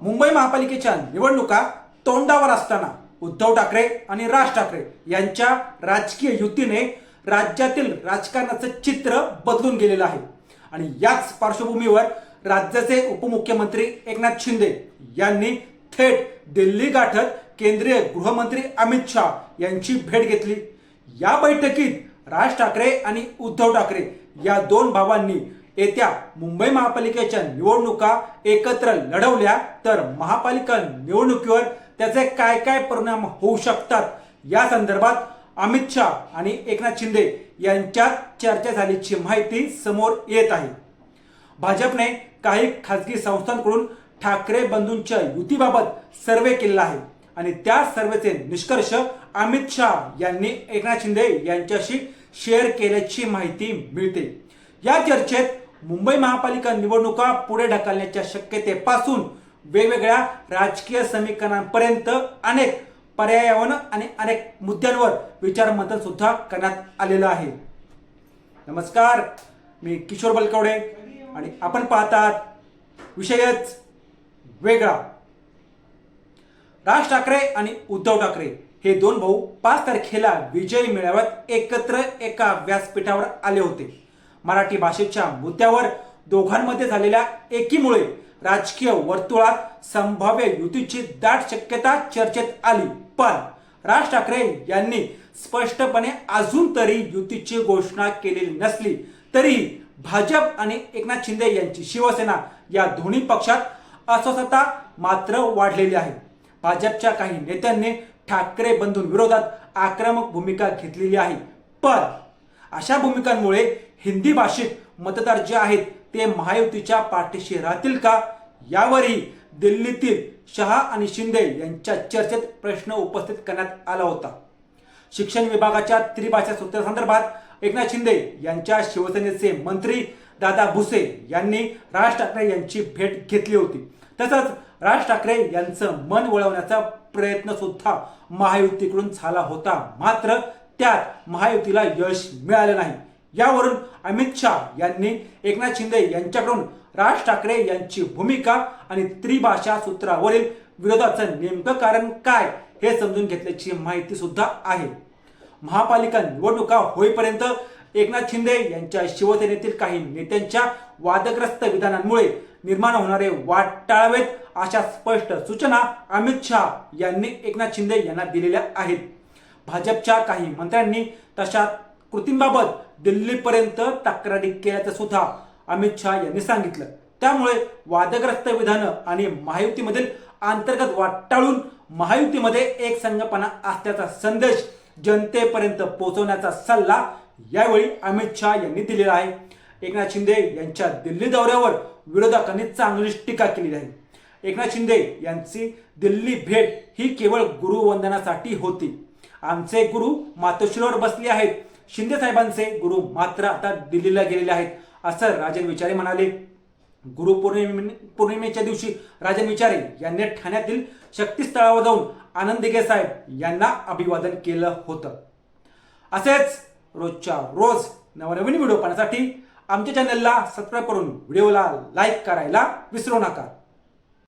मुंबई महापालिकेच्या निवडणुका तोंडावर असताना उद्धव ठाकरे आणि राज ठाकरे यांच्या राजकीय युतीने राज्यातील राजकारणाचं चित्र बदलून गेलेलं आहे. आणि याच पार्श्वभूमीवर राज्याचे उपमुख्यमंत्री एकनाथ शिंदे यांनी थेट दिल्ली गाठत केंद्रीय गृहमंत्री अमित शहा यांची भेट घेतली. या बैठकीत राज ठाकरे आणि उद्धव ठाकरे या दोन भावांनी येत्या मुंबई महापालिकेच्या निवडणुका एकत्र लढवल्या तर महापालिका निवडणुकीवर त्याचे काय काय परिणाम होऊ शकतात? या संदर्भात अमित शहा आणि एकनाथ शिंदे यांच्यात चर्चा झाल्याची माहिती समोर येत आहे. भाजपने काही खासगी संस्थांकडून ठाकरे बंधूंच्या युतीबाबत सर्वे केलेला आहे आणि त्या सर्वेचे निष्कर्ष अमित शहा यांनी एकनाथ शिंदे यांच्याशी शेअर केल्याची माहिती मिळते. या चर्चेत मुंबई महापालिका निवडणुका पुढे ढकलण्याच्या शक्यतेपासून वेगवेगळ्या राजकीय समीकरणांपर्यंत अनेक पर्यायावर आणि अनेक मुद्द्यांवर विचारमंथन सुद्धा करण्यात आलेलं आहे. नमस्कार मी किशोर बलकवडे आणि आपण पाहतात विषयच वेगळा. राज ठाकरे आणि उद्धव ठाकरे हे दोन भाऊ पाच तारखेला विजयी मेळाव्यात एकत्र एका व्यासपीठावर आले होते. मराठी भाषेच्या मुद्द्यावर दोघांमध्ये झालेल्या एकीमुळे राजकीय वर्तुळात संभाव्य युतीची दाट शक्यता चर्चेत आली. पण राज ठाकरे यांनी स्पष्टपणे अजून तरी युतीची घोषणा केलेली नसली तरी भाजप आणि एकनाथ शिंदे यांची शिवसेना या दोन्ही पक्षात अस्वस्थता मात्र वाढलेली आहे. भाजपच्या काही नेत्यांनी ठाकरे बंधूंविरोधात आक्रमक भूमिका घेतलेली आहे. पण अशा भूमिकांमुळे हिंदी भाषिक मतदार जे आहेत ते महायुतीच्या पाठीशी राहतील का? यावरही दिल्लीतील शहा आणि शिंदे यांच्या चर्चेत प्रश्न उपस्थित करण्यात आला होता. शिक्षण विभागाच्या त्रिभाषा सूत्रासंदर्भात एकनाथ शिंदे यांच्या शिवसेनेचे मंत्री दादा भुसे यांनी राज ठाकरे यांची भेट घेतली होती. तसंच राज ठाकरे यांचं मन वळवण्याचा प्रयत्न सुद्धा महायुतीकडून झाला होता. मात्र त्यात महायुतीला यश मिळालं नाही. यावरून अमित शहा यांनी एकनाथ शिंदे यांच्याकडून राज ठाकरे यांची भूमिका आणि त्रिभाषा सूत्रावरील विरोधाचं नेमकं कारण काय हे समजून घेतल्याची माहिती सुद्धा आहे. महापालिका निवडणुका होईपर्यंत एकनाथ शिंदे यांच्या शिवसेनेतील काही नेत्यांच्या वादग्रस्त विधानांमुळे निर्माण होणारे वाद टाळावेत अशा स्पष्ट सूचना अमित शहा यांनी एकनाथ शिंदे यांना दिलेल्या आहेत. भाजपच्या काही मंत्र्यांनी तशा कृतींबाबत दिल्लीपर्यंत तक्रारी केल्याचं सुद्धा अमित शहा यांनी सांगितलं. त्यामुळे वादग्रस्त विधानं आणि महायुतीमधील अंतर्गत वाटाळून महायुतीमध्ये एक संघपणा असल्याचा संदेश जनतेपर्यंत पोहोचवण्याचा सल्ला यावेळी अमित शहा यांनी दिलेला आहे. एकनाथ शिंदे यांच्या दिल्ली दौऱ्यावर विरोधकांनी चांगलीच टीका केली आहे. एकनाथ शिंदे यांची दिल्ली भेट ही केवळ गुरुवंदनासाठी होती. आमचे गुरु मातोश्रीवर बसले आहेत. शिंदे साहेबांचे गुरु मात्र आता दिल्लीला गेलेले आहेत. असं राजन विचारे म्हणाले. गुरुपौर्णिमे पौर्णिमेच्या दिवशी राजन विचारे यांनी ठाण्यातील शक्तीस्थळावर जाऊन आनंदिगे साहेब यांना अभिवादन केलं होतं. असेच रोजच्या रोज नवनवीन व्हिडिओ पाहण्यासाठी आमच्या चॅनलला सबस्क्राईब करून व्हिडिओला लाईक करायला विसरू नका.